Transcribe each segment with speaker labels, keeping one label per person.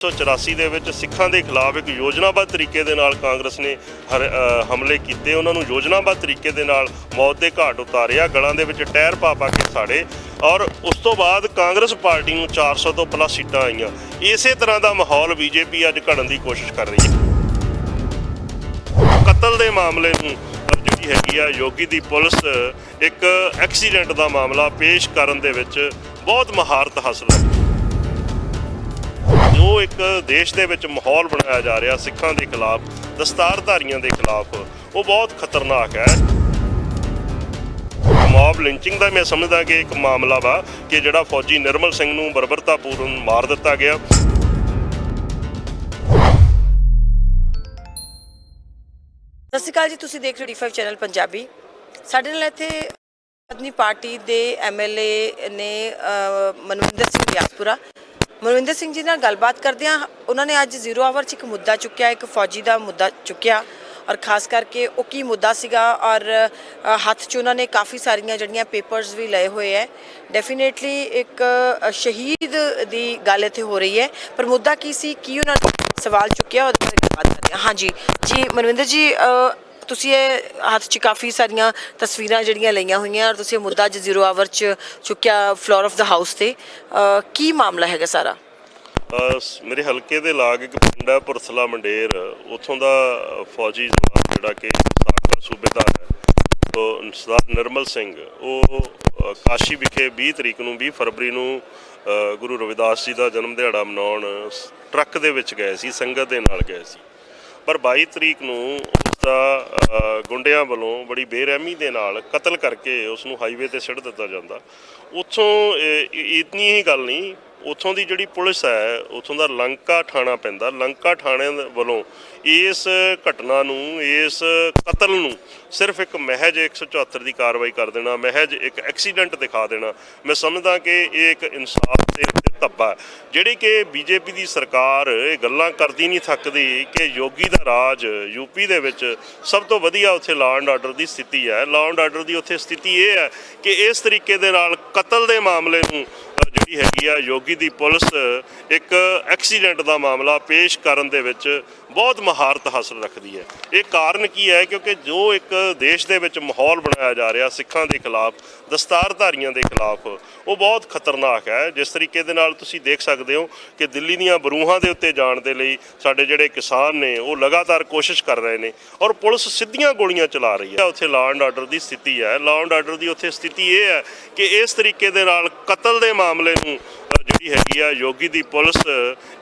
Speaker 1: 1984 ਦੇ ਵਿੱਚ ਸਿੱਖਾਂ ਦੇ ਖਿਲਾਫ ਇੱਕ ਯੋਜਨਾਬੱਧ ਤਰੀਕੇ ਦੇ ਨਾਲ ਕਾਂਗਰਸ ਨੇ ਹਰ- ਹਮਲੇ ਕੀਤੇ। ਉਹਨਾਂ ਨੂੰ ਯੋਜਨਾਬੱਧ ਤਰੀਕੇ ਦੇ ਨਾਲ ਮੌਤ ਦੇ ਘਾਟ ਉਤਾਰਿਆ। ਗਲਾਂ ਦੇ ਵਿੱਚ ਟਾਇਰ ਪਾ ਪਾ ਕੇ ਸਾੜੇ। ਔਰ ਉਸ ਤੋਂ ਬਾਅਦ ਕਾਂਗਰਸ ਪਾਰਟੀ ਨੂੰ 400 ਤੋਂ ਪਲੱਸ ਸੀਟਾਂ ਆਈਆਂ। ਇਸੇ ਤਰ੍ਹਾਂ ਦਾ ਮਾਹੌਲ ਬੀਜੇਪੀ ਅੱਜ ਘੜਨ ਦੀ ਕੋਸ਼ਿਸ਼ ਕਰ ਰਹੀ ਹੈ। ਕਤਲ ਦੇ ਮਾਮਲੇ ਨੂੰ ਜਿਹੜੀ ਹੈਗੀ ਆ। ਯੋਗੀ ਦੀ ਪੁਲਿਸ ਇੱਕ ਐਕਸੀਡੈਂਟ ਦਾ ਮਾਮਲਾ ਪੇਸ਼ ਕਰਨ ਦੇ ਵਿੱਚ ਬਹੁਤ ਮਹਾਰਤ ਹਾਸਲ ਹੈ। ਜੋ ਇੱਕ ਦੇਸ਼ ਦੇ ਵਿੱਚ ਮਾਹੌਲ ਬਣਾਇਆ ਜਾ ਰਿਹਾ ਸਿੱਖਾਂ ਦੇ ਖਿਲਾਫ, ਦਸਤਾਰਧਾਰੀਆਂ ਦੇ ਖਿਲਾਫ, ਉਹ ਬਹੁਤ ਖਤਰਨਾਕ ਹੈ। ਮੌਬ ਲਿੰਚਿੰਗ ਦਾ ਮੈਂ ਸਮਝਦਾ ਕਿ ਇੱਕ ਮਾਮਲਾ ਵਾ ਕਿ ਜਿਹੜਾ ਫੌਜੀ ਨਿਰਮਲ ਸਿੰਘ ਨੂੰ ਬਰਬਰਤਾਪੂਰਨ ਮਾਰ ਦਿੱਤਾ ਗਿਆ।
Speaker 2: ਸਤਿ ਸ਼੍ਰੀ ਅਕਾਲ ਜੀ, ਤੁਸੀਂ ਦੇਖ ਰਹੇ ਹੋ ਡੀ5 ਚੈਨਲ ਪੰਜਾਬੀ। ਸਾਡੇ ਨਾਲ ਇੱਥੇ ਆਦਮੀ ਪਾਰਟੀ ਦੇ ਐਮਐਲਏ ਨੇ ਮਨਵਿੰਦਰ ਸਿੰਘ ਵਿਆਸਪੁਰਾ ਮਨਵਿੰਦਰ ਸਿੰਘ ਜੀ ਨਾਲ ਗੱਲਬਾਤ ਕਰਦਿਆਂ ਉਹਨਾਂ ਨੇ ਅੱਜ ਜ਼ੀਰੋ ਆਵਰ 'ਚ ਇੱਕ ਮੁੱਦਾ ਚੁੱਕਿਆ, ਇੱਕ ਫੌਜੀ ਦਾ ਮੁੱਦਾ ਚੁੱਕਿਆ ਔਰ ਖਾਸ ਕਰਕੇ ਉਹ ਕੀ ਮੁੱਦਾ ਸੀਗਾ ਔਰ ਹੱਥ 'ਚ ਉਹਨਾਂ ਨੇ ਕਾਫੀ ਸਾਰੀਆਂ ਜਿਹੜੀਆਂ ਪੇਪਰਸ ਵੀ ਲਏ ਹੋਏ ਹੈ। ਡੈਫੀਨੇਟਲੀ ਇੱਕ ਸ਼ਹੀਦ ਦੀ ਗੱਲ ਇੱਥੇ ਹੋ ਰਹੀ ਹੈ। ਪਰ ਮੁੱਦਾ ਕੀ ਸੀ, ਕੀ ਉਹਨਾਂ ਨੇ ਸਵਾਲ ਚੁੱਕਿਆ ਉਹਦੇ ਬਾਰੇ ਗੱਲਬਾਤ ਕਰਦੇ ਹਾਂ ਹਾਂਜੀ, ਜੀ ਮਨਵਿੰਦਰ ਜੀ ਤੁਸੀਂ ਇਹ ਹੱਥ 'ਚ ਕਾਫੀ ਸਾਰੀਆਂ ਤਸਵੀਰਾਂ ਜਿਹੜੀਆਂ ਲਈਆਂ ਹੋਈਆਂ ਔਰ ਤੁਸੀਂ ਇਹ ਮੁੱਦਾ ਅੱਜ ਜ਼ੀਰੋ ਆਵਰ 'ਚ ਚੁੱਕਿਆ ਫਲੋਰ ਆਫ ਦਾ ਹਾਊਸ ਤੇ। ਅ, ਕੀ ਮਾਮਲਾ ਹੈਗਾ ਸਾਰਾ?
Speaker 1: ਅਹ ਮੇਰੇ ਹਲਕੇ ਦੇ ਲਾਗ ਇੱਕ ਪਿੰਡ ਹੈ ਪੁਰਥਲਾ ਮੰਡੇਰ। ਉੱਥੋਂ ਦਾ ਫੌਜੀ ਜਵਾਨ ਜਿਹੜਾ ਕਿ ਸਾਬਕਾ ਸੂਬੇਦਾਰ ਹੈ ਉਹ ਸਰਦਾਰ ਨਿਰਮਲ ਸਿੰਘ। ਉਹ ਅਹ, ਕਾਸ਼ੀ ਵਿਖੇ 20 ਤਰੀਕ ਨੂੰ 20 ਫਰਵਰੀ ਨੂੰ ਅਹ, ਗੁਰੂ ਰਵਿਦਾਸ ਜੀ ਦਾ ਜਨਮ ਦਿਹਾੜਾ ਮਨਾਉਣ ਸ- ਟਰੱਕ ਦੇ ਵਿੱਚ ਗਏ ਸੀ ਸੰਗਤ ਦੇ ਨਾਲ ਗਏ ਸੀ। ਪਰ 22 ਤਰੀਕ ਨੂੰ ਦਾ ਗੁੰਡਿਆਂ ਵੱਲੋਂ ਬੜੀ ਬੇਰਹਿਮੀ ਦੇ ਨਾਲ ਕਤਲ ਕਰਕੇ ਉਸ ਨੂੰ ਹਾਈਵੇ ਤੇ ਸਿੱਟ ਦਿੱਤਾ ਜਾਂਦਾ। ਉੱਥੋਂ ਇਹ- ਇਤਨੀ ਹੀ ਗੱਲ ਨਹੀਂ ਉੱਥੋਂ ਦੀ ਜਿਹੜੀ ਪੁਲਿਸ ਹੈ, ਉੱਥੋਂ ਦਾ ਲੰਕਾ ਥਾਣਾ ਪੈਂਦਾ। ਲੰਕਾ ਥਾਣੇ ਵੱਲੋਂ ਇਸ ਘਟਨਾ ਨੂੰ, ਇਸ ਕਤਲ ਨੂੰ ਸਿਰਫ ਇੱਕ ਮਹਿਜ 174 ਦੀ ਕਾਰਵਾਈ ਕਰ ਦੇਣਾ, ਮਹਿਜ ਇੱਕ ਐਕਸੀਡੈਂਟ ਦਿਖਾ ਦੇਣਾ। ਮੈਂ ਸਮਝਦਾ ਕਿ ਇਹ ਇੱਕ ਇਨਸਾਫ ਦੇ ਧੱਬਾ ਜਿਹੜੀ ਕਿ ਬੀਜੇਪੀ ਦੀ ਸਰਕਾਰ ਇਹ ਗੱਲਾਂ ਕਰਦੀ ਨਹੀਂ ਥੱਕਦੀ ਕਿ ਯੋਗੀ ਦਾ ਰਾਜ ਯੂਪੀ ਦੇ ਵਿੱਚ ਸਭ ਤੋਂ ਵਧੀਆ ਉੱਥੇ ਲਾਅ ਐਂਡ ਆਰਡਰ ਦੀ ਸਥਿਤੀ ਹੈ। ਲਾਅ ਐਂਡ ਆਰਡਰ ਦੀ ਉੱਥੇ ਸਥਿਤੀ ਇਹ ਹੈ ਕਿ ਇਸ ਤਰੀਕੇ ਦੇ ਨਾਲ ਕਤਲ ਦੇ ਮਾਮਲੇ ਨੂੰ ਹੈਗੀ ਆ। ਯੋਗੀ ਦੀ ਪੁਲਿਸ ਇੱਕ ਐਕਸੀਡੈਂਟ ਦਾ ਮਾਮਲਾ ਪੇਸ਼ ਕਰਨ ਦੇ ਵਿੱਚ ਬਹੁਤ ਮਹਾਰਤ ਹਾਸਲ ਰੱਖਦੀ ਹੈ। ਇਹ ਕਾਰਨ ਕੀ ਹੈ? ਕਿਉਂਕਿ ਜੋ ਇੱਕ ਦੇਸ਼ ਦੇ ਵਿੱਚ ਮਾਹੌਲ ਬਣਾਇਆ ਜਾ ਰਿਹਾ ਸਿੱਖਾਂ ਦੇ ਖਿਲਾਫ, ਦਸਤਾਰਧਾਰੀਆਂ ਦੇ ਖਿਲਾਫ, ਉਹ ਬਹੁਤ ਖਤਰਨਾਕ ਹੈ। ਜਿਸ ਤਰੀਕੇ ਦੇ ਨਾਲ ਤੁਸੀਂ ਦੇਖ ਸਕਦੇ ਹੋ ਕਿ ਦਿੱਲੀ ਦੀਆਂ ਬਰੂਹਾਂ ਦੇ ਉੱਤੇ ਜਾਣ ਦੇ ਲਈ ਸਾਡੇ ਜਿਹੜੇ ਕਿਸਾਨ ਨੇ, ਉਹ ਲਗਾਤਾਰ ਕੋਸ਼ਿਸ਼ ਕਰ ਰਹੇ ਨੇ ਔਰ ਪੁਲਿਸ ਸਿੱਧੀਆਂ ਗੋਲੀਆਂ ਚਲਾ ਰਹੀ ਹੈ। ਉੱਥੇ ਲਾਅ ਐਂਡ ਆਰਡਰ ਦੀ ਸਥਿਤੀ ਹੈ। ਲਾਅ ਐਂਡ ਆਰਡਰ ਦੀ ਉੱਥੇ ਸਥਿਤੀ ਇਹ ਹੈ ਕਿ ਇਸ ਤਰੀਕੇ ਦੇ ਨਾਲ ਕਤਲ ਦੇ ਮਾਮਲੇ ਨੂੰ ਜਿਹੜੀ ਹੈਗੀ ਆ ਯੋਗੀ ਦੀ ਪੁਲਿਸ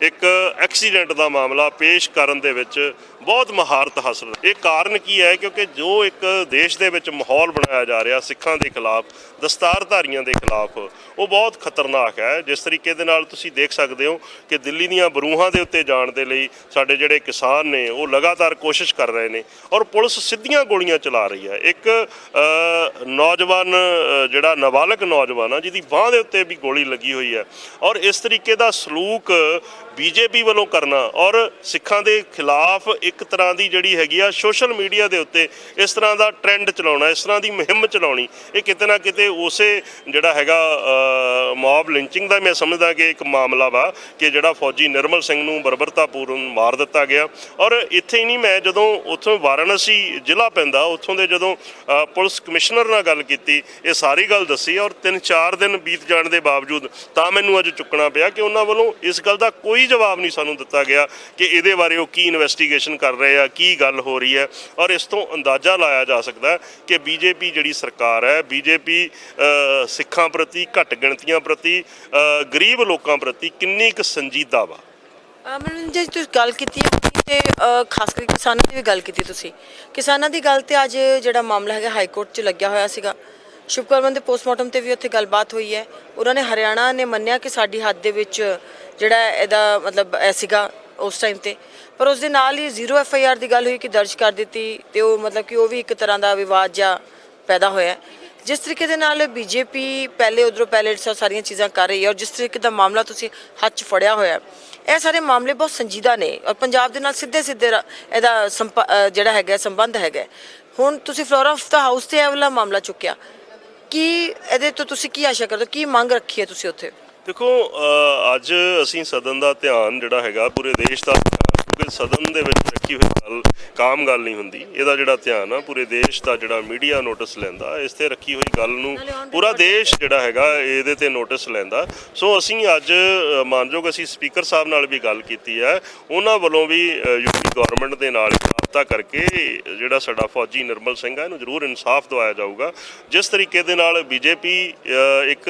Speaker 1: ਇੱਕ ਐਕਸੀਡੈਂਟ ਦਾ ਮਾਮਲਾ ਪੇਸ਼ ਕਰਨ ਦੇ ਵਿੱਚ ਬਹੁਤ ਮਹਾਰਤ ਹਾਸਲ ਇਹ ਕਾਰਨ ਕੀ ਹੈ? ਕਿਉਂਕਿ ਜੋ ਇੱਕ ਦੇਸ਼ ਦੇ ਵਿੱਚ ਮਾਹੌਲ ਬਣਾਇਆ ਜਾ ਰਿਹਾ ਸਿੱਖਾਂ ਦੇ ਖਿਲਾਫ, ਦਸਤਾਰਧਾਰੀਆਂ ਦੇ ਖਿਲਾਫ, ਉਹ ਬਹੁਤ ਖਤਰਨਾਕ ਹੈ। ਜਿਸ ਤਰੀਕੇ ਦੇ ਨਾਲ ਤੁਸੀਂ ਦੇਖ ਸਕਦੇ ਹੋ ਕਿ ਦਿੱਲੀ ਦੀਆਂ ਬਰੂਹਾਂ ਦੇ ਉੱਤੇ ਜਾਣ ਦੇ ਲਈ ਸਾਡੇ ਜਿਹੜੇ ਕਿਸਾਨ ਨੇ, ਉਹ ਲਗਾਤਾਰ ਕੋਸ਼ਿਸ਼ ਕਰ ਰਹੇ ਨੇ ਔਰ ਪੁਲਿਸ ਸਿੱਧੀਆਂ ਗੋਲੀਆਂ ਚਲਾ ਰਹੀ ਹੈ। ਇੱਕ ਨੌਜਵਾਨ ਜਿਹੜਾ ਨਾਬਾਲਗ ਨੌਜਵਾਨ ਆ, ਜਿਹਦੀ ਬਾਹ ਦੇ ਉੱਤੇ ਵੀ ਗੋਲੀ ਲੱਗੀ ਹੋਈ ਹੈ ਔਰ ਇਸ ਤਰੀਕੇ ਦਾ ਸਲੂਕ ਬੀਜੇਪੀ ਵੱਲੋਂ ਕਰਨਾ ਔਰ ਸਿੱਖਾਂ ਦੇ ਖਿਲਾਫ ਇੱਕ ਇੱਕ ਤਰ੍ਹਾਂ ਦੀ ਜਿਹੜੀ ਹੈਗੀ ਆ ਸੋਸ਼ਲ ਮੀਡੀਆ ਦੇ ਉੱਤੇ ਇਸ ਤਰ੍ਹਾਂ ਦਾ ਟ੍ਰੈਂਡ ਚਲਾਉਣਾ, ਇਸ ਤਰ੍ਹਾਂ ਦੀ ਮੁਹਿੰਮ ਚਲਾਉਣੀ, ਇਹ ਕਿਤੇ ਨਾ ਕਿਤੇ ਉਸੇ ਜਿਹੜਾ ਹੈਗਾ ਮੌਬ ਲਿੰਚਿੰਗ ਦਾ ਮੈਂ ਸਮਝਦਾ ਕਿ ਇੱਕ ਮਾਮਲਾ ਵਾ ਕਿ ਜਿਹੜਾ ਫੌਜੀ ਨਿਰਮਲ ਸਿੰਘ ਨੂੰ ਬਰਬਰਤਾਪੂਰਨ ਮਾਰ ਦਿੱਤਾ ਗਿਆ। ਔਰ ਇੱਥੇ ਹੀ ਨਹੀਂ ਮੈਂ ਜਦੋਂ ਉੱਥੋਂ ਵਾਰਾਣਸੀ ਜ਼ਿਲ੍ਹਾ ਪੈਂਦਾ, ਉੱਥੋਂ ਦੇ ਜਦੋਂ ਪੁਲਿਸ ਕਮਿਸ਼ਨਰ ਨਾਲ ਗੱਲ ਕੀਤੀ, ਇਹ ਸਾਰੀ ਗੱਲ ਦੱਸੀ ਔਰ 3-4 ਦਿਨ ਬੀਤ ਜਾਣ ਦੇ ਬਾਵਜੂਦ ਤਾਂ ਮੈਨੂੰ ਅੱਜ ਚੁੱਕਣਾ ਪਿਆ ਕਿ ਉਹਨਾਂ ਵੱਲੋਂ ਇਸ ਗੱਲ ਦਾ ਕੋਈ ਜਵਾਬ ਨਹੀਂ ਸਾਨੂੰ ਦਿੱਤਾ ਗਿਆ ਕਿ ਇਹਦੇ ਬਾਰੇ ਉਹ ਕੀ ਇਨਵੈਸਟੀਗੇਸ਼ਨ ਕਰ ਰਹੇ ਆ, ਕੀ ਗੱਲ ਹੋ ਰਹੀ ਹੈ ਔਰ ਇਸ ਤੋਂ ਅੰਦਾਜ਼ਾ ਲਾਇਆ ਜਾ ਸਕਦਾ ਹੈ ਕਿ ਬੀਜੇਪੀ ਜਿਹੜੀ ਸਰਕਾਰ ਹੈ, ਬੀਜੇਪੀ ਸਿੱਖਾਂ ਪ੍ਰਤੀ, ਘੱਟ ਗਿਣਤੀਆਂ ਪ੍ਰਤੀ ਗਰੀਬ ਲੋਕਾਂ ਪ੍ਰਤੀ ਕਿੰਨੀ ਕੁ ਸੰਜੀਦਾ ਵਾ?
Speaker 2: ਮਨਵਿੰਦਰ ਜੀ ਤੁਸੀਂ ਗੱਲ ਕੀਤੀ ਤੇ ਖਾਸ ਕਰਕੇ ਕਿਸਾਨਾਂ ਦੀ ਵੀ ਗੱਲ ਕੀਤੀ ਤੁਸੀਂ। ਕਿਸਾਨਾਂ ਦੀ ਗੱਲ ਤੇ ਅੱਜ ਜਿਹੜਾ ਮਾਮਲਾ ਹੈਗਾ ਹਾਈ ਕੋਰਟ 'ਚ ਲੱਗਿਆ ਹੋਇਆ ਸੀਗਾ। ਸ਼ੁਭਕਰਮਨ ਦੇ ਪੋਸਟਮਾਰਟਮ ਤੇ ਵੀ ਉੱਥੇ ਗੱਲਬਾਤ ਹੋਈ ਹੈ। ਉਹਨਾਂ ਨੇ ਹਰਿਆਣਾ ਨੇ ਮੰਨਿਆ ਕਿ ਸਾਡੀ ਹੱਦ ਦੇ ਵਿੱਚ ਜਿਹੜਾ ਇਹਦਾ ਮਤਲਬ ਇਹ ਸੀਗਾ ਉਸ ਟਾਈਮ ਤੇ। ਪਰ ਉਸ ਦੇ ਨਾਲ ਹੀ ਜ਼ੀਰੋ ਐਫ ਆਈ ਆਰ ਦੀ ਗੱਲ ਹੋਈ ਕਿ ਦਰਜ ਕਰ ਦਿੱਤੀ ਤੇ ਉਹ ਮਤਲਬ ਕਿ ਉਹ ਵੀ ਇੱਕ ਤਰ੍ਹਾਂ ਦਾ ਵਿਵਾਦ ਜਾਂ ਪੈਦਾ ਹੋਇਆ ਜਿਸ ਤਰੀਕੇ ਦੇ ਨਾਲ ਬੀਜੇਪੀ ਪਹਿਲੇ ਉਧਰੋਂ ਪਹਿਲੇ ਸਾ- ਸਾਰੀਆਂ ਚੀਜ਼ਾਂ ਕਰ ਰਹੀ ਹੈ ਔਰ ਜਿਸ ਤਰੀਕੇ ਦਾ ਮਾਮਲਾ ਤੁਸੀਂ ਹੱਥ 'ਚ ਫੜਿਆ ਹੋਇਆ ਇਹ ਸਾਰੇ ਮਾਮਲੇ ਬਹੁਤ ਸੰਜੀਦਾ ਨੇ ਔਰ ਪੰਜਾਬ ਦੇ ਨਾਲ ਸਿੱਧੇ ਸਿੱਧੇ ਇਹਦਾ ਸੰਪ- ਜਿਹੜਾ ਹੈਗਾ ਸੰਬੰਧ ਹੈਗਾ ਹੁਣ ਤੁਸੀਂ ਫਲੋਰ ਆਫ ਦਾ ਹਾਊਸ ਤੇ ਇਹ ਵਾਲਾ ਮਾਮਲਾ ਚੁੱਕਿਆ, ਕੀ ਇਹਦੇ ਤੋਂ ਤੁਸੀਂ ਕੀ ਆਸ਼ਾ ਕਰਦੇ ਹੋ, ਕੀ ਮੰਗ ਰੱਖੀ ਹੈ ਤੁਸੀਂ ਉੱਥੇ?
Speaker 1: ਦੇਖੋ ਅੱਜ ਅਸੀਂ ਸਦਨ ਦਾ ਧਿਆਨ ਜਿਹੜਾ ਹੈਗਾ ਪੂਰੇ ਦੇਸ਼ ਦਾ ਕਿਉਂਕਿ ਸਦਨ ਦੇ ਵਿੱਚ ਰੱਖੀ ਹੋਈ ਗੱਲ ਕਾਮ ਗੱਲ ਨਹੀਂ ਹੁੰਦੀ। ਇਹਦਾ ਜਿਹੜਾ ਧਿਆਨ ਆ ਪੂਰੇ ਦੇਸ਼ ਦਾ ਜਿਹੜਾ ਮੀਡੀਆ ਨੋਟਿਸ ਲੈਂਦਾ ਇਸ ਤੇ ਰੱਖੀ ਹੋਈ ਗੱਲ ਨੂੰ ਪੂਰਾ ਦੇਸ਼ ਜਿਹੜਾ ਹੈਗਾ ਇਹਦੇ ਤੇ ਨੋਟਿਸ ਲੈਂਦਾ। ਸੋ ਅਸੀਂ ਅੱਜ ਮਾਨਯੋਗ ਅਸੀਂ ਸਪੀਕਰ ਸਾਹਿਬ ਨਾਲ ਵੀ ਗੱਲ ਕੀਤੀ ਹੈ। ਉਹਨਾਂ ਵੱਲੋਂ ਵੀ ਯੂਪੀ ਗਵਰਨਮੈਂਟ ਦੇ ਨਾਲ ਰਾਬਤਾ ਕਰਕੇ ਜਿਹੜਾ ਸਾਡਾ ਫੌਜੀ ਨਿਰਮਲ ਸਿੰਘ ਹੈ ਇਹਨੂੰ ਜ਼ਰੂਰ ਇਨਸਾਫ ਦਿਵਾਇਆ ਜਾਊਗਾ। ਜਿਸ ਤਰੀਕੇ ਦੇ ਨਾਲ ਬੀਜੇਪੀ ਇੱਕ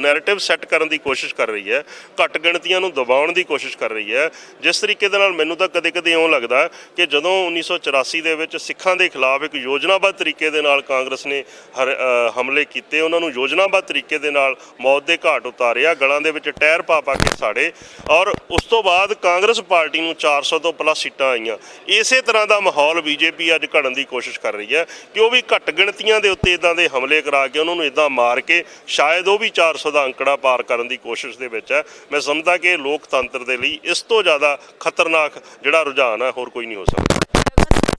Speaker 1: ਨੈਰੇਟਿਵ ਸੈੱਟ ਕਰਨ ਦੀ ਕੋਸ਼ਿਸ਼ ਕਰ ਰਹੀ ਹੈ ਘੱਟ ਗਿਣਤੀਆਂ ਨੂੰ ਦਬਾਉਣ ਦੀ ਕੋਸ਼ਿਸ਼ ਕਰ ਰਹੀ ਹੈ। ਜਿਸ ਤਰੀਕੇ ਦੇ ਨਾਲ ਮੈਨੂੰ ਤਾਂ ਕਦੇ-ਕਦੇ ਇਉਂ ਲੱਗਦਾ ਕਿ ਜਦੋਂ 1984 ਦੇ ਵਿੱਚ ਸਿੱਖਾਂ ਦੇ ਖਿਲਾਫ ਇੱਕ ਯੋਜਨਾਬੱਧ ਤਰੀਕੇ ਦੇ ਨਾਲ ਕਾਂਗਰਸ ਨੇ ਹਰ- ਹਮਲੇ ਕੀਤੇ, ਉਹਨਾਂ ਨੂੰ ਯੋਜਨਾਬੱਧ ਤਰੀਕੇ ਦੇ ਨਾਲ ਮੌਤ ਦੇ ਘਾਟ ਉਤਾਰਿਆ, ਗਲਾਂ ਦੇ ਵਿੱਚ ਟਾਇਰ ਪਾ ਪਾ ਕੇ ਸਾੜੇ ਔਰ ਉਸ ਤੋਂ ਬਾਅਦ ਕਾਂਗਰਸ ਪਾਰਟੀ ਨੂੰ 400 ਤੋਂ ਪਲੱਸ ਸੀਟਾਂ ਆਈਆਂ। ਇਸੇ ਤਰ੍ਹਾਂ ਦਾ ਮਾਹੌਲ ਬੀਜੇਪੀ ਅੱਜ ਘੜਨ ਦੀ ਕੋਸ਼ਿਸ਼ ਕਰ ਰਹੀ ਹੈ ਕਿ ਉਹ ਵੀ ਘੱਟ ਗਿਣਤੀਆਂ ਦੇ ਉੱਤੇ ਇਦਾਂ ਦੇ ਹਮਲੇ ਕਰਾ ਕੇ ਉਹਨਾਂ ਨੂੰ ਇਦਾਂ ਮਾਰ ਕੇ ਸ਼ਾਇਦ ਉਹ ਵੀ 400 ਦਾ ਅੰਕੜਾ ਪਾਰ ਕਰਨ ਦੀ ਕੋਸ਼ਿਸ਼ ਦੇ ਵਿੱਚ ਹੈ। ਮੈਂ ਸਮਝਦਾ ਕਿ ਲੋਕਤੰਤਰ ਦੇ ਲਈ ਇਸ ਤੋਂ ਜ਼ਿਆਦਾ ਖਤਰਨਾਕ ਜਿਹੜਾ ਰੁਝਾਨ ਹੈ ਹੋਰ ਕੋਈ ਨਹੀਂ ਹੋ ਸਕਦਾ।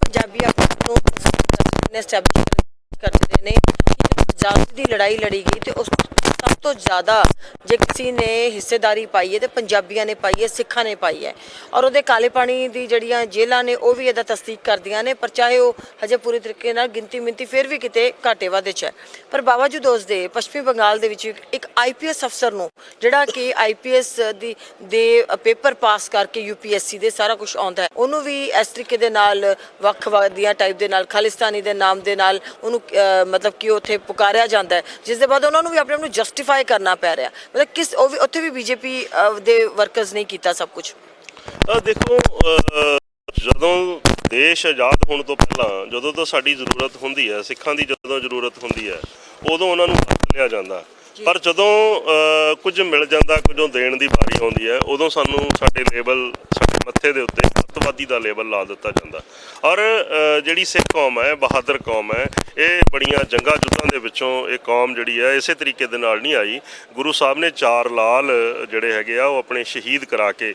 Speaker 2: ਪੰਜਾਬੀ ਆਪਣੇ ਨੂੰ ਐਸਟੈਬਲਿਸ਼ ਕਰਦੇ ਨੇ। ਕਿ ਦੀ ਲੜਾਈ ਲੜੀ ਗਈ ਤੇ ਉਸ ਸਭ ਤੋਂ ਜ਼ਿਆਦਾ ਜੇ ਕਿਸੇ ਨੇ ਹਿੱਸੇਦਾਰੀ ਪਾਈ ਹੈ ਤੇ ਪੰਜਾਬੀਆਂ ਨੇ ਪਾਈ ਹੈ, ਸਿੱਖਾਂ ਨੇ ਪਾਈ ਹੈ। ਔਰ ਉਹਦੇ ਕਾਲੇ ਪਾਣੀ ਦੀ ਜਿਹੜੀਆਂ ਜੇਲ੍ਹਾਂ ਨੇ, ਉਹ ਵੀ ਇਹਦਾ ਤਸਦੀਕ ਕਰਦੀਆਂ ਨੇ, ਪਰ ਚਾਹੇ ਉਹ ਹਜੇ ਪੂਰੀ ਤਰੀਕੇ ਨਾਲ ਗਿਣਤੀ ਮਿੰਤੀ ਫਿਰ ਵੀ ਕਿਤੇ ਘਾਟੇ ਵਾਧੇ ਚ ਹੈ। ਪਰ ਬਾਵਜੂਦ ਉਸ ਦੇ ਪੱਛਮੀ ਬੰਗਾਲ ਦੇ ਵਿੱਚ ਇੱਕ ਆਈਪੀਐਸ ਅਫਸਰ ਨੂੰ, ਜਿਹੜਾ ਕਿ ਆਈਪੀਐਸ ਦੀ, ਦੇ ਪੇਪਰ ਪਾਸ ਕਰਕੇ ਯੂਪੀਐਸਸੀ ਦੇ ਸਾਰਾ ਕੁਝ ਆਉਂਦਾ ਹੈ, ਉਹਨੂੰ ਵੀ ਇਸ ਤਰੀਕੇ ਦੇ ਨਾਲ ਵੱਖਵਾਦੀਆਂ ਟਾਈਪ ਦੇ ਨਾਲ, ਖਾਲਿਸਤਾਨੀ ਦੇ ਨਾਮ ਦੇ ਨਾਲ ਉਹਨੂੰ ਮਤਲਬ ਕਿ ਉੱਥੇ ਪੁਕਾਰਿਆ ਜਾਂਦਾ ਹੈ ਜਿਸ ਦੇ ਬਾਅਦ ਉਹਨਾਂ ਨੂੰ ਵੀ ਆਪਣੇ ਆਪ ਨੂੰ ਜਸਟੀਫਾਈ ਕਰਨਾ ਪੈ ਰਿਹਾ ਮਤਲਬ ਕਿਸ ਉਹ ਵੀ ਉੱਥੇ ਵੀ ਬੀਜੇਪੀ ਦੇ ਵਰਕਰਸ ਨਹੀਂ ਕੀਤਾ ਸਭ ਕੁਝ
Speaker 1: ਦੇਖੋ ਜਦੋਂ ਦੇਸ਼ ਆਜ਼ਾਦ ਹੋਣ ਤੋਂ ਪਹਿਲਾਂ ਜਦੋਂ ਤੋਂ ਸਾਡੀ ਜ਼ਰੂਰਤ ਹੁੰਦੀ ਹੈ ਸਿੱਖਾਂ ਦੀ ਜਦੋਂ ਜ਼ਰੂਰਤ ਹੁੰਦੀ ਹੈ ਉਦੋਂ ਉਹਨਾਂ ਨੂੰ ਹੱਥ ਲਿਆ ਜਾਂਦਾ ਪਰ ਜਦੋਂ ਕੁਝ ਮਿਲ ਜਾਂਦਾ ਕੁਝੋਂ ਦੇਣ ਦੀ ਵਾਰੀ ਆਉਂਦੀ ਹੈ ਉਦੋਂ ਸਾਨੂੰ ਸਾਡੇ ਲੇਬਲ ਮੱਥੇ ਦੇ ਉੱਤੇ ਅੱਤਵਾਦੀ ਦਾ ਲੇਬਲ ਲਾ ਦਿੱਤਾ ਜਾਂਦਾ। ਔਰ ਜਿਹੜੀ ਸਿੱਖ ਕੌਮ ਹੈ, ਬਹਾਦਰ ਕੌਮ ਹੈ, ਇਹ ਬੜੀਆਂ ਜੰਗਾਂ ਜੁੱਧਾਂ ਦੇ ਵਿੱਚੋਂ ਇਹ ਕੌਮ ਜਿਹੜੀ ਹੈ, ਇਸੇ ਤਰੀਕੇ ਦੇ ਨਾਲ ਨਹੀਂ ਆਈ। ਗੁਰੂ ਸਾਹਿਬ ਨੇ ਚਾਰ ਲਾਲ ਜਿਹੜੇ ਹੈਗੇ ਆ, ਉਹ ਆਪਣੇ ਸ਼ਹੀਦ ਕਰਾ ਕੇ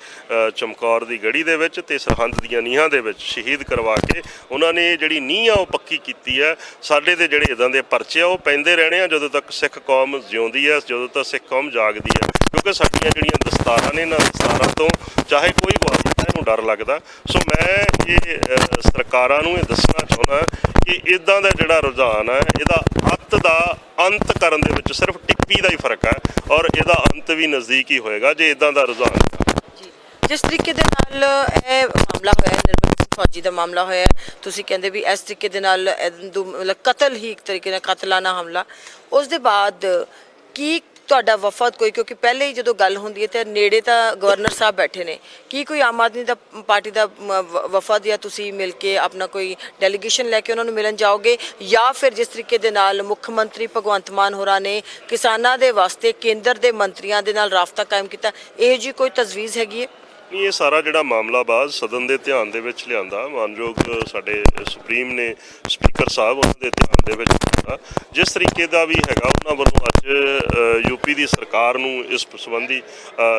Speaker 1: ਚਮਕੌਰ ਦੀ ਗੜੀ ਦੇ ਵਿੱਚ ਤੇ ਸਰਹੰਦ ਦੀਆਂ ਨੀਹਾਂ ਦੇ ਵਿੱਚ ਸ਼ਹੀਦ ਕਰਵਾ ਕੇ ਉਹਨਾਂ ਨੇ ਜਿਹੜੀ ਨੀਂਹ ਆ, ਉਹ ਪੱਕੀ ਕੀਤੀ ਹੈ। ਸਾਡੇ ਤੇ ਜਿਹੜੇ ਇਦਾਂ ਦੇ ਪਰਚੇ ਆ, ਉਹ ਪੈਂਦੇ ਰਹਿਣੇ ਆ ਜਦੋਂ ਤੱਕ ਸਿੱਖ ਕੌਮ ਜਿਉਂਦੀ ਹੈ, ਜਦੋਂ ਤੱਕ ਸਿੱਖ ਕੌਮ ਜਾਗਦੀ ਹੈ। ਕਿਉਂਕਿ ਸਾਡੀਆਂ ਜਿਹੜੀਆਂ ਦਸਤਾਰਾਂ ਨੇ ਇਹਨਾਂ ਦਸਤਾਰਾਂ ਤੋਂ, ਚਾਹੇ ਕੋਈ ਗਵਾ ਜਾਂਦਾ ਡਰ ਲੱਗਦਾ। ਸੋ ਮੈਂ ਇਹ ਸਰਕਾਰਾਂ ਨੂੰ ਇਹ ਦੱਸਣਾ ਚਾਹੁੰਦਾ ਕਿ ਇਦਾਂ ਦਾ ਜਿਹੜਾ ਰੁਝਾਨ ਹੈ, ਇਹਦਾ ਅੱਤ ਦਾ ਅੰਤ ਕਰਨ ਦੇ ਵਿੱਚ ਸਿਰਫ ਟਿੱਪੀ ਦਾ ਹੀ ਫ਼ਰਕ ਹੈ ਔਰ ਇਹਦਾ ਅੰਤ ਵੀ ਨਜ਼ਦੀਕ ਹੀ ਹੋਏਗਾ ਜੇ ਇਦਾਂ ਦਾ ਰੁਝਾਨ
Speaker 2: ਜਿਸ ਤਰੀਕੇ ਦੇ ਨਾਲ ਇਹ ਮਾਮਲਾ ਹੋਇਆ ਨਿਰਮਲ ਫੌਜੀ ਦਾ ਮਾਮਲਾ ਹੋਇਆ ਤੁਸੀਂ ਕਹਿੰਦੇ ਵੀ ਇਸ ਤਰੀਕੇ ਦੇ ਨਾਲ ਮਤਲਬ ਕਤਲ ਹੀ ਇੱਕ ਤਰੀਕੇ ਨਾਲ ਕਤਲਾਨਾ ਹਮਲਾ। ਉਸ ਦੇ ਬਾਅਦ ਕੀ ਤੁਹਾਡਾ ਵਫਦ ਕੋਈ, ਕਿਉਂਕਿ ਪਹਿਲੇ ਹੀ ਜਦੋਂ ਗੱਲ ਹੁੰਦੀ ਹੈ ਤੇ ਨੇੜੇ ਤਾਂ ਗਵਰਨਰ ਸਾਹਿਬ ਬੈਠੇ ਨੇ। ਕੀ ਕੋਈ ਆਮ ਆਦਮੀ ਦਾ ਪਾਰਟੀ ਦਾ ਵਫਦ ਜਾਂ ਤੁਸੀਂ ਮਿਲ ਕੇ ਆਪਣਾ ਕੋਈ ਡੈਲੀਗੇਸ਼ਨ ਲੈ ਕੇ ਉਹਨਾਂ ਨੂੰ ਮਿਲਣ ਜਾਓਗੇ? ਜਾਂ ਫਿਰ ਜਿਸ ਤਰੀਕੇ ਦੇ ਨਾਲ ਮੁੱਖ ਮੰਤਰੀ ਭਗਵੰਤ ਮਾਨ ਹੋਰਾਂ ਨੇ ਕਿਸਾਨਾਂ ਦੇ ਵਾਸਤੇ ਕੇਂਦਰ ਦੇ ਮੰਤਰੀਆਂ ਦੇ ਨਾਲ ਰਾਬਤਾ ਕਾਇਮ ਕੀਤਾ, ਇਹ ਜੀ ਕੋਈ ਤਜਵੀਜ਼ ਹੈਗੀ ਹੈ?
Speaker 1: ਨਹੀਂ, ਇਹ ਸਾਰਾ ਜਿਹੜਾ ਮਾਮਲਾ ਬਾਅਦ ਸਦਨ ਦੇ ਧਿਆਨ ਦੇ ਵਿੱਚ ਲਿਆਂਦਾ। ਮਾਨਯੋਗ ਸਾਡੇ ਸੁਪਰੀਮ ਨੇ ਸਪੀਕਰ ਸਾਹਿਬ ਉਹਨਾਂ ਦੇ ਧਿਆਨ ਦੇ ਵਿੱਚ ਲਿਆਂਦਾ। ਜਿਸ ਤਰੀਕੇ ਦਾ ਵੀ ਹੈਗਾ ਉਹਨਾਂ ਵੱਲੋਂ ਅੱਜ ਯੂਪੀ ਦੀ ਸਰਕਾਰ ਨੂੰ ਇਸ ਸੰਬੰਧੀ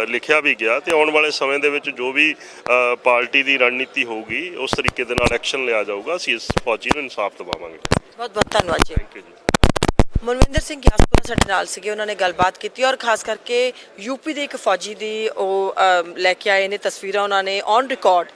Speaker 1: ਲਿਖਿਆ ਵੀ ਗਿਆ ਤੇ ਆਉਣ ਵਾਲੇ ਸਮੇਂ ਦੇ ਵਿੱਚ ਜੋ ਵੀ ਪਾਰਟੀ ਦੀ ਰਣਨੀਤੀ ਹੋਊਗੀ ਉਸ ਤਰੀਕੇ ਦੇ ਨਾਲ ਐਕਸ਼ਨ ਲਿਆ ਜਾਊਗਾ। ਅਸੀਂ ਇਸ ਫੌਜੀ ਨੂੰ ਇਨਸਾਫ ਦਿਵਾਵਾਂਗੇ।
Speaker 2: ਬਹੁਤ ਬਹੁਤ ਧੰਨਵਾਦ ਜੀ।
Speaker 1: ਥੈਂਕ ਯੂ ਜੀ।
Speaker 2: ਮਨਵਿੰਦਰ ਸਿੰਘ ਗਿਆਸਪੁਰਾ ਸਾਡੇ ਨਾਲ ਸੀਗੇ, ਉਹਨਾਂ ਨੇ ਗੱਲਬਾਤ ਕੀਤੀ ਔਰ ਖਾਸ ਕਰਕੇ ਯੂਪੀ ਦੇ ਇੱਕ ਫੌਜੀ ਦੀ ਉਹ ਲੈ ਕੇ ਆਏ ਨੇ ਤਸਵੀਰਾਂ, ਉਹਨਾਂ ਨੇ on record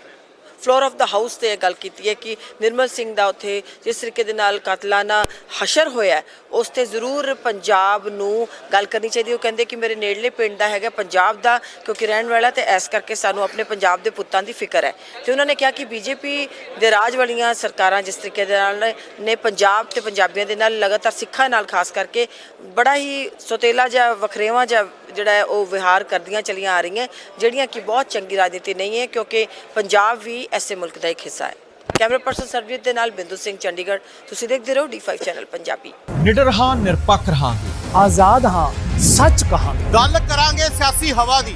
Speaker 2: floor of the house ਤੇ ਇਹ ਗੱਲ ਕੀਤੀ ਹੈ ਕਿ ਨਿਰਮਲ ਸਿੰਘ ਦਾ ਉੱਥੇ ਜਿਸ ਤਰੀਕੇ ਦੇ ਨਾਲ ਕਾਤਲਾਨਾ ਹਸ਼ਰ ਹੋਇਆ ਉਸ ਤੇ ਜ਼ਰੂਰ ਪੰਜਾਬ ਨੂੰ ਗੱਲ ਕਰਨੀ ਚਾਹੀਦੀ ਉਹ ਕਹਿੰਦੇ ਕਿ ਮੇਰੇ ਨੇੜਲੇ ਪਿੰਡ ਦਾ ਹੈਗਾ ਪੰਜਾਬ ਦਾ, ਕਿਉਂਕਿ ਰਹਿਣ ਵਾਲਾ ਤੇ ਐਸ ਕਰਕੇ ਸਾਨੂੰ ਆਪਣੇ ਪੰਜਾਬ ਦੇ ਪੁੱਤਾਂ ਦੀ ਫਿਕਰ ਹੈ। ਤੇ ਉਹਨਾਂ ਨੇ ਕਿਹਾ ਕਿ ਬੀਜੇਪੀ ਦੇ ਰਾਜ ਵਾਲੀਆਂ ਸਰਕਾਰਾਂ ਜਿਸ ਤਰੀਕੇ ਦੇ ਨਾਲ ਨੇ ਪੰਜਾਬ ਤੇ ਪੰਜਾਬੀਆਂ ਦੇ ਨਾਲ ਲਗਾਤਾਰ ਸਿੱਖਾਂ ਨਾਲ, ਖਾਸ ਕਰਕੇ ਬੜਾ ਹੀ ਸੋਤੇਲਾ ਜਾਂ ਵਖਰੇਵਾਂ ਜਾਂ ਜਿਹੜਾ ਹੈ ਉਹ ਵਿਹਾਰ ਕਰਦੀਆਂ ਚਲੀਆਂ ਆ ਰਹੀਆਂ ਜਿਹੜੀਆਂ ਕਿ ਬਹੁਤ ਚੰਗੀ ਰਾਜਨੀਤੀ ਨਹੀਂ ਹੈ ਕਿਉਂਕਿ ਪੰਜਾਬ ਵੀ ਐਸੇ ਮੁਲਕ ਦਾ ਇੱਕ ਹਿੱਸਾ ਹੈ। ਕੈਮਰਾ ਪਰਸਨ ਸਰਬਜੀਤ ਦੇ ਨਾਲ ਬਿੰਦੂ ਸਿੰਘ ਚੰਡੀਗੜ੍ਹ ਤੁਸੀਂ ਦੇਖਦੇ ਰਹੋ D5 ਚੈਨਲ ਪੰਜਾਬੀ।
Speaker 3: ਨਿਡਰ ਹਾਂ ਨਿਰਪੱਖ ਰਹਾਂਗੇ।
Speaker 4: ਆਜ਼ਾਦ ਹਾਂ ਸੱਚ ਕਹਾਂਗੇ।
Speaker 5: ਗੱਲ ਕਰਾਂਗੇ ਸਿਆਸੀ ਹਵਾ ਦੀ।